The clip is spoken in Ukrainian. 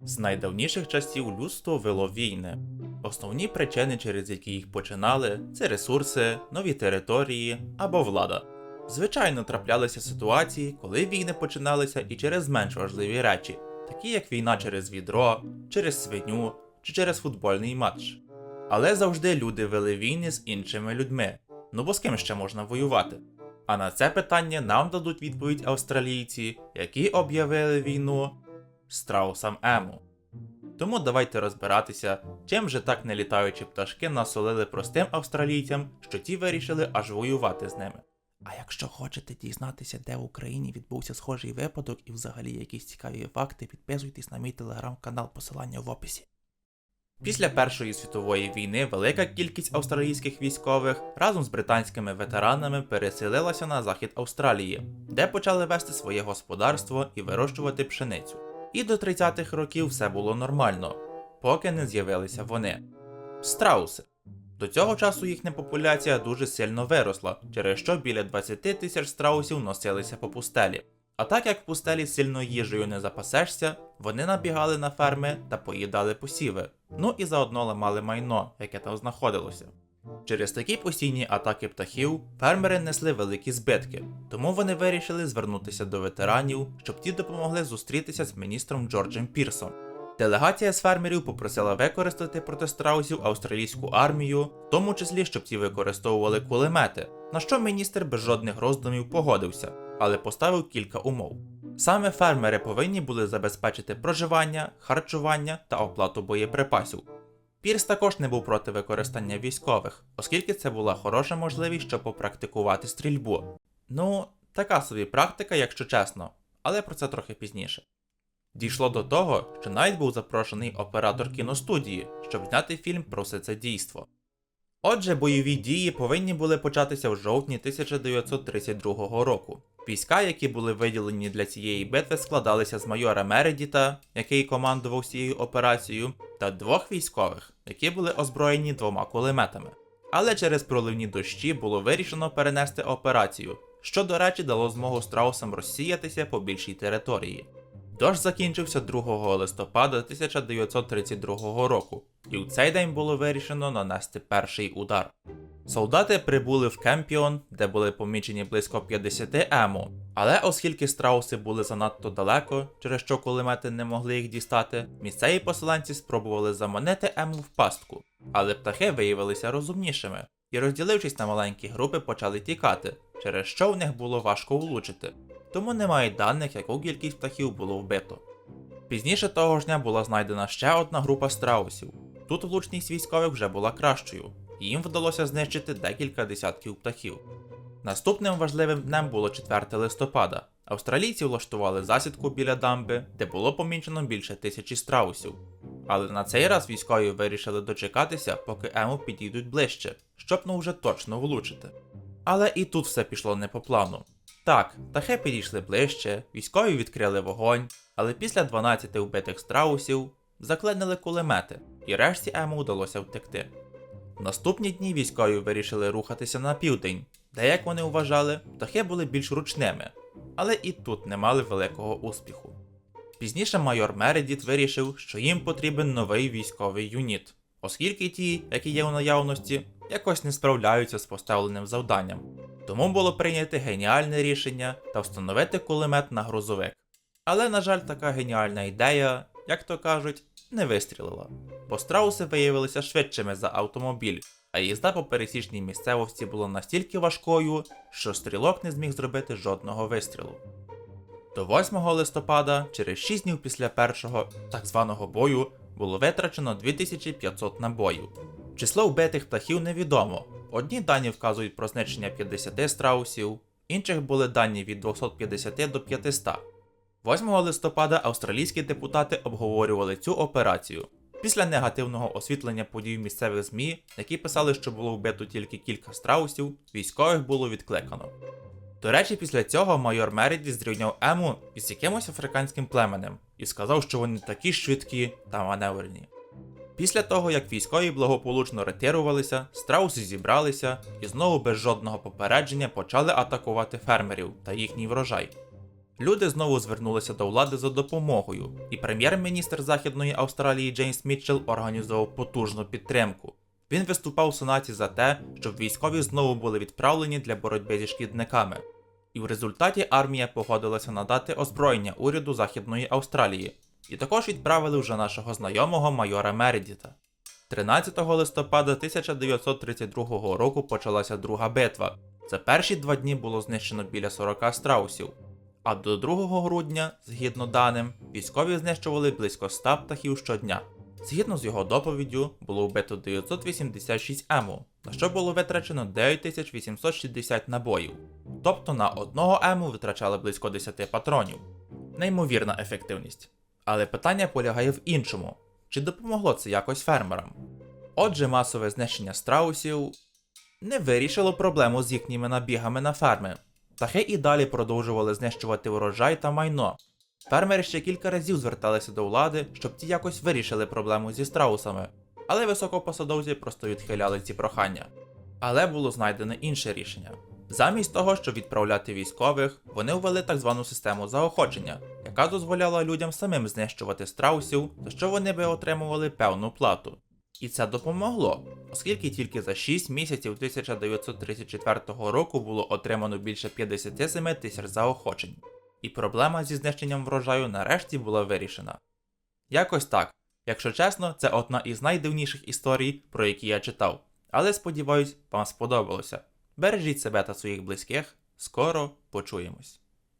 З найдавніших часів людство вело війни. Основні причини, через які їх починали, це ресурси, нові території або влада. Звичайно, траплялися ситуації, коли війни починалися і через менш важливі речі, такі як війна через відро, через свиню чи через футбольний матч. Але завжди люди вели війни з іншими людьми. Ну бо з ким ще можна воювати? А на це питання нам дадуть відповідь австралійці, які об'явили війну страусам Ему. Тому давайте розбиратися, чим же так нелітаючі пташки насолили простим австралійцям, що ті вирішили аж воювати з ними. А якщо хочете дізнатися, де в Україні відбувся схожий випадок і взагалі якісь цікаві факти, підписуйтесь на мій телеграм-канал, посилання в описі. Після Першої світової війни велика кількість австралійських військових разом з британськими ветеранами переселилася на захід Австралії, де почали вести своє господарство і вирощувати пшеницю. І до 30-х років все було нормально, поки не з'явилися вони. Страуси. До цього часу їхня популяція дуже сильно виросла, через що біля 20 тисяч страусів носилися по пустелі. А так як в пустелі сильно їжею не запасешся, вони набігали на ферми та поїдали посіви, ну і заодно ламали майно, яке там знаходилося. Через такі постійні атаки птахів фермери несли великі збитки, тому вони вирішили звернутися до ветеранів, щоб ті допомогли зустрітися з міністром Джорджем Пірсом. Делегація з фермерів попросила використати проти страусів австралійську армію, в тому числі, щоб ті використовували кулемети, на що міністр без жодних роздумів погодився, але поставив кілька умов. Саме фермери повинні були забезпечити проживання, харчування та оплату боєприпасів. Пірс також не був проти використання військових, оскільки це була хороша можливість, щоб попрактикувати стрільбу. Ну, така собі практика, якщо чесно, але про це трохи пізніше. Дійшло до того, що навіть був запрошений оператор кіностудії, щоб зняти фільм про все це дійство. Отже, бойові дії повинні були початися в жовтні 1932 року. Війська, які були виділені для цієї битви, складалися з майора Мередіта, який командував цією операцією, та двох військових, які були озброєні двома кулеметами. Але через проливні дощі було вирішено перенести операцію, що, до речі, дало змогу страусам розсіятися по більшій території. Дощ закінчився 2 листопада 1932 року, і в цей день було вирішено нанести перший удар. Солдати прибули в Кемпіон, де були помічені близько 50 ему, але оскільки страуси були занадто далеко, через що кулемети не могли їх дістати, місцеві поселенці спробували заманити ему в пастку, але птахи виявилися розумнішими і, розділившись на маленькі групи, почали тікати, через що в них було важко влучити. Тому немає даних, яку кількість птахів було вбито. Пізніше того ж дня була знайдена ще одна група страусів. Тут влучність військових вже була кращою, їм вдалося знищити декілька десятків птахів. Наступним важливим днем було 4 листопада. Австралійці влаштували засідку біля дамби, де було помічено більше тисячі страусів. Але на цей раз військові вирішили дочекатися, поки ему підійдуть ближче, щоб ну вже точно влучити. Але і тут все пішло не по плану. Так, птахи підійшли ближче, військові відкрили вогонь, але після 12 вбитих страусів заклинили кулемети, і решті ему вдалося втекти. Наступні дні військові вирішили рухатися на південь, де, як вони вважали, птахи були більш ручними, але і тут не мали великого успіху. Пізніше майор Мередіт вирішив, що їм потрібен новий військовий юніт, оскільки ті, які є у наявності, якось не справляються з поставленим завданням. Тому було прийнято геніальне рішення та встановити кулемет на грузовик. Але, на жаль, така геніальна ідея, як то кажуть, не вистрілила, бо страуси виявилися швидшими за автомобіль, а їзда по пересічній місцевості була настільки важкою, що стрілок не зміг зробити жодного вистрілу. До 8 листопада, через 6 днів після першого так званого бою, було витрачено 2500 набоїв. Число вбитих птахів невідомо. Одні дані вказують про знищення 50 страусів, інших були дані від 250 до 500. 8 листопада австралійські депутати обговорювали цю операцію. Після негативного освітлення подій місцевих ЗМІ, які писали, що було вбито тільки кілька страусів, військових було відкликано. До речі, після цього майор Мереді зрівняв Ему із якимось африканським племенем і сказав, що вони такі швидкі та маневрені. Після того, як військові благополучно ретирувалися, страуси зібралися і знову без жодного попередження почали атакувати фермерів та їхній врожай. Люди знову звернулися до влади за допомогою, і прем'єр-міністр Західної Австралії Джеймс Мітчелл організував потужну підтримку. Він виступав у Сенаті за те, щоб військові знову були відправлені для боротьби зі шкідниками. І в результаті армія погодилася надати озброєння уряду Західної Австралії, і також відправили вже нашого знайомого майора Мередіта. 13 листопада 1932 року почалася друга битва. За перші два дні було знищено біля 40 страусів. А до 2 грудня, згідно даним, військові знищували близько 100 птахів щодня. Згідно з його доповіддю, було вбито 986 ему, на що було витрачено 9860 набоїв. Тобто на одного ему витрачали близько 10 патронів. Неймовірна ефективність. Але питання полягає в іншому: чи допомогло це якось фермерам? Отже, масове знищення страусів не вирішило проблему з їхніми набігами на ферми. Птахи і далі продовжували знищувати урожай та майно. Фермери ще кілька разів зверталися до влади, щоб ті якось вирішили проблему зі страусами, але високопосадовці просто відхиляли ці прохання. Але було знайдено інше рішення. Замість того, щоб відправляти військових, вони ввели так звану систему заохочення, яка дозволяла людям самим знищувати страусів, за що вони би отримували певну плату. І це допомогло, оскільки тільки за 6 місяців 1934 року було отримано більше 57 тисяч заохочень, і проблема зі знищенням врожаю нарешті була вирішена. Якось так. Якщо чесно, це одна із найдивніших історій, про які я читав. Але сподіваюсь, вам сподобалося. Бережіть себе та своїх близьких. Скоро почуємось.